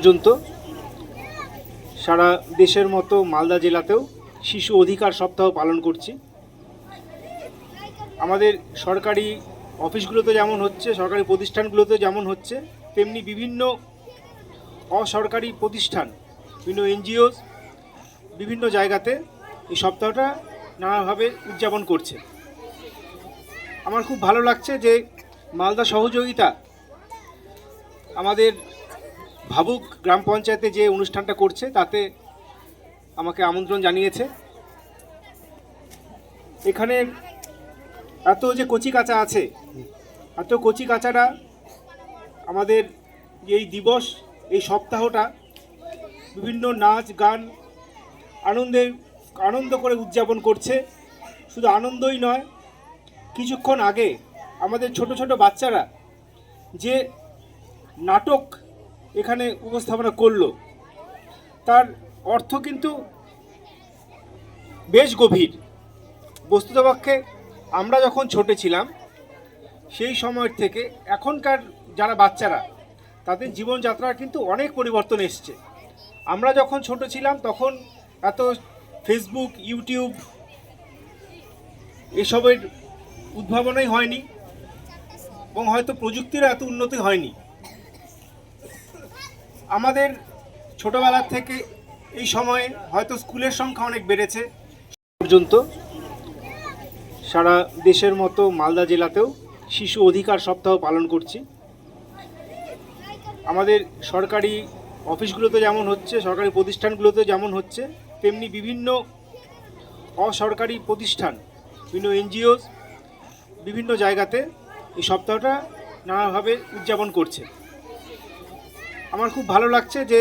পর্যন্ত সারা দেশের মতো মালদা জেলাতেও শিশু অধিকার সপ্তাহ পালন করছি। আমাদের সরকারি অফিসগুলোতে যেমন হচ্ছে, সরকারি প্রতিষ্ঠানগুলোতে যেমন হচ্ছে, তেমনি বিভিন্ন অসরকারি প্রতিষ্ঠান, বিভিন্ন এনজিওস বিভিন্ন জায়গাতে এই সপ্তাহটা নানাভাবে উদযাপন করছে। আমার খুব ভালো লাগছে যে মালদা সহযোগিতা আমাদের ভাবুক গ্রাম পঞ্চায়েতে যে অনুষ্ঠানটা করছে, তাতে আমাকে আমন্ত্রণ জানিয়েছে। এখানে এত যে কচি কাঁচা আছে, এত কচি কাঁচারা আমাদের এই দিবস, এই সপ্তাহটা বিভিন্ন নাচ, গান আনন্দে, আনন্দ করে উদযাপন করছে। শুধু আনন্দই নয়, কিছুক্ষণ আগে আমাদের ছোট ছোট বাচ্চারা যে নাটক এখানে উপস্থাপনা করল। তার অর্থ কিন্তু বেশ গভীর। বস্তুতপক্ষে আমরা যখন ছোট ছিলাম, সেই সময়ের থেকে এখনকার যারা বাচ্চারা, তাদের জীবনযাত্রার কিন্তু অনেক পরিবর্তন এসছে। আমরা যখন ছোট ছিলাম, তখন এত ফেসবুক ইউটিউব এসবের উদ্ভাবনাই হয়নি এবং হয়তো প্রযুক্তির এত উন্নতি হয়নি। আমাদের ছোটবেলার থেকে এই সময়ে হয়তো স্কুলের সংখ্যা অনেক বেড়েছে। পর্যন্ত সারা দেশের মতো মালদা জেলাতেও শিশু অধিকার সপ্তাহ পালন করছি। আমাদের সরকারি অফিসগুলোতে যেমন হচ্ছে, সরকারি প্রতিষ্ঠানগুলোতে যেমন হচ্ছে, তেমনি বিভিন্ন অসরকারি প্রতিষ্ঠান, বিভিন্ন এনজিওস বিভিন্ন জায়গাতে এই সপ্তাহটা নানাভাবে উদযাপন করছে। আমার খুব ভালো লাগছে যে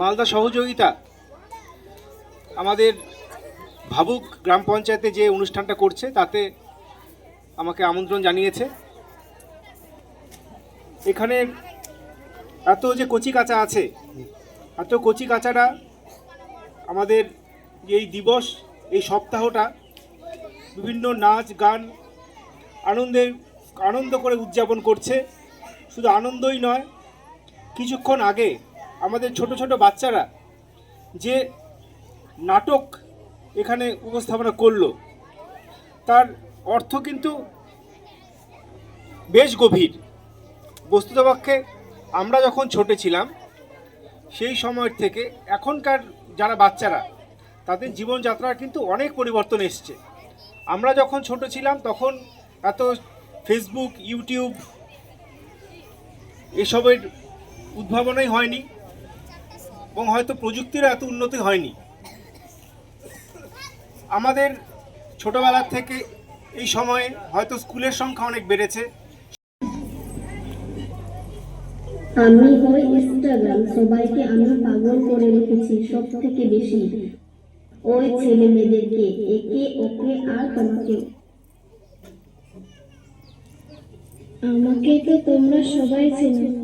মালদা সহযোগিতা আমাদের ভাবুক গ্রাম পঞ্চায়েতে যে অনুষ্ঠানটা করছে, তাতে আমাকে আমন্ত্রণ জানিয়েছে। এখানে এত যে কচি কাঁচা আছে, এত কচি কাঁচারা আমাদের এই দিবস, এই সপ্তাহটা বিভিন্ন নাচ, গান আনন্দের আনন্দ করে উদযাপন করছে। শুধু আনন্দই নয় কিছুক্ষণ আগে আমাদের ছোট ছোট বাচ্চারা যে নাটক এখানে উপস্থাপনা করল, তার অর্থ কিন্তু বেশ গভীর। বস্তুতপক্ষে আমরা যখন ছোট ছিলাম, সেই সময় থেকে এখনকার যারা বাচ্চারা, তাদের জীবনযাত্রার কিন্তু অনেক পরিবর্তন এসছে। আমরা যখন ছোট ছিলাম, তখন এত ফেসবুক ইউটিউব এসবের উদ্ভাবনাই হয়নি এবং হয়তো প্রযুক্তির এত উন্নতি হয়নি। আমাদের ছোটবেলার থেকে এই সময়ে হয়তো স্কুলের সংখ্যা অনেক বেড়েছে। আমি হই ইনস্টাগ্রাম সবাইকে আমি পাগল করে রেখেছি সব থেকে বেশি। ওই ছেলে মেয়েদেরকে একে ওকে আর তোমাকে। আমাকে তো তোমরা সবাই চেনো।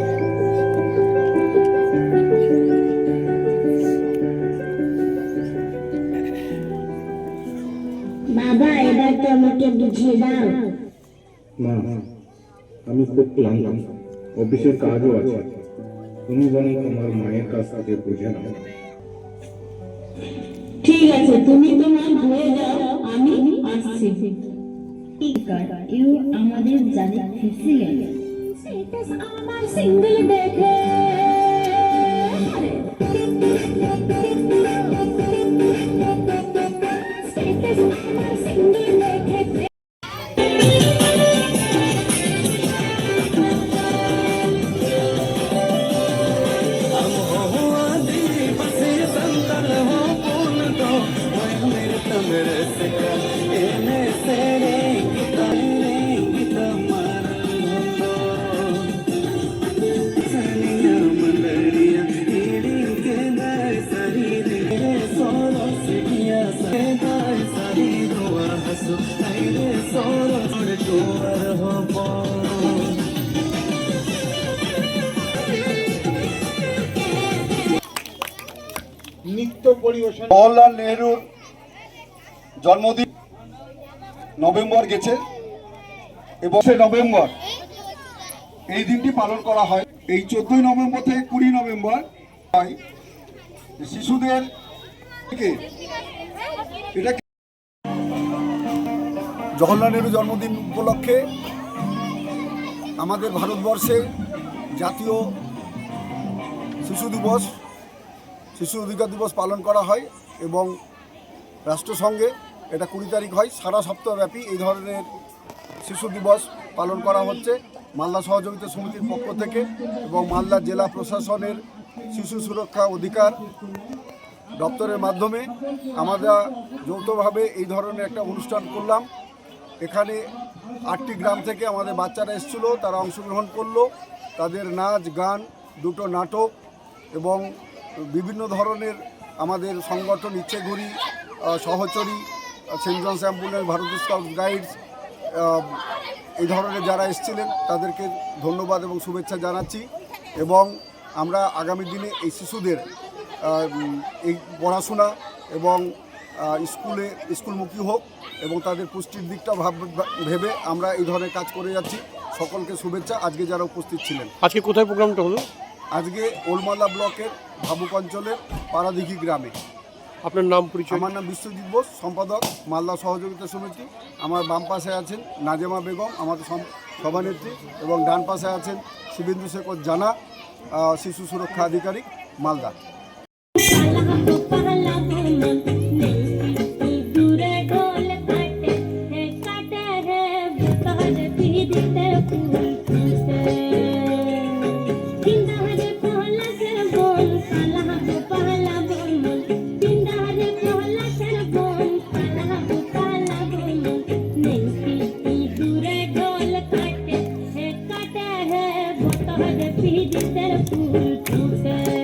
আমাকে বুঝিয়ে দাও। মা আমি খুব ক্লান্ত। অফিসের কাজও আছে। তুমি বরং তোমার মায়ের কাছ থেকে বুঝে নাও ঠিক আছে তুমি তোমার হয়ে যাও আমি আসছি। ইউ আমাদের জানি ফেসে গেল। আমার সিঙ্গেল দেখে। জওয়াহরলাল নেহরুর জন্মদিন নভেম্বর গেছে এবং নভেম্বর, এই দিনটি পালন করা হয়। এই চোদ্দই নভেম্বর থেকে কুড়ি নভেম্বর হয় শিশুদের এটা জওহরলাল নেহরু জন্মদিন উপলক্ষে আমাদের ভারতবর্ষে জাতীয় শিশু দিবস শিশু অধিকার দিবস পালন করা হয় এবং রাষ্ট্রসংঘে এটা কুড়ি তারিখ হয়। সারা সপ্তাহব্যাপী এই ধরনের শিশু দিবস পালন করা হচ্ছে মালদা সহযোগিতা সমিতির পক্ষ থেকে এবং মালদা জেলা প্রশাসনের শিশু সুরক্ষা অধিকার দপ্তরের মাধ্যমে আমরা যৌথভাবে এই ধরনের একটা অনুষ্ঠান করলাম। এখানে আটটি গ্রাম থেকে আমাদের বাচ্চারা এসেছিল, তারা অংশগ্রহণ করল। তাদের নাচ, গান, দুটো নাটক এবং বিভিন্ন ধরনের আমাদের সংগঠন ইচ্ছেঘুরি সহচরী Saint Johns ambulance Bharat scout guides এই ধরনের যারা এসেছিলেন, তাদেরকে ধন্যবাদ এবং শুভেচ্ছা জানাচ্ছি। এবং আমরা আগামী দিনে এই শিশুদের এই পড়াশোনা এবং স্কুলে, স্কুলমুখী হোক এবং তাদের পুষ্টির দিকটা ভাব, ভেবে আমরা এই ধরনের কাজ করে যাচ্ছি। সকলকে শুভেচ্ছা। আজকে যারা উপস্থিত ছিলেন। আজকে কোথায় প্রোগ্রামটা হলো? আজকে ওলমালা ব্লকের ভাবুক অঞ্চলের পাড়াদিঘি গ্রামে। আপনার নাম পরিচয়? আমার নাম বিশ্বজিৎ বোস সম্পাদক মালদা সহযোগিতা সমিতি। আমার বাম পাশে আছেন নাজেমা বেগম আমাদের সভানেত্রী এবং ডান পাশে আছেন শুভেন্দু শেখর জানা শিশু সুরক্ষা আধিকারিক মালদা। काटे है बुतार पीड़िते फूल से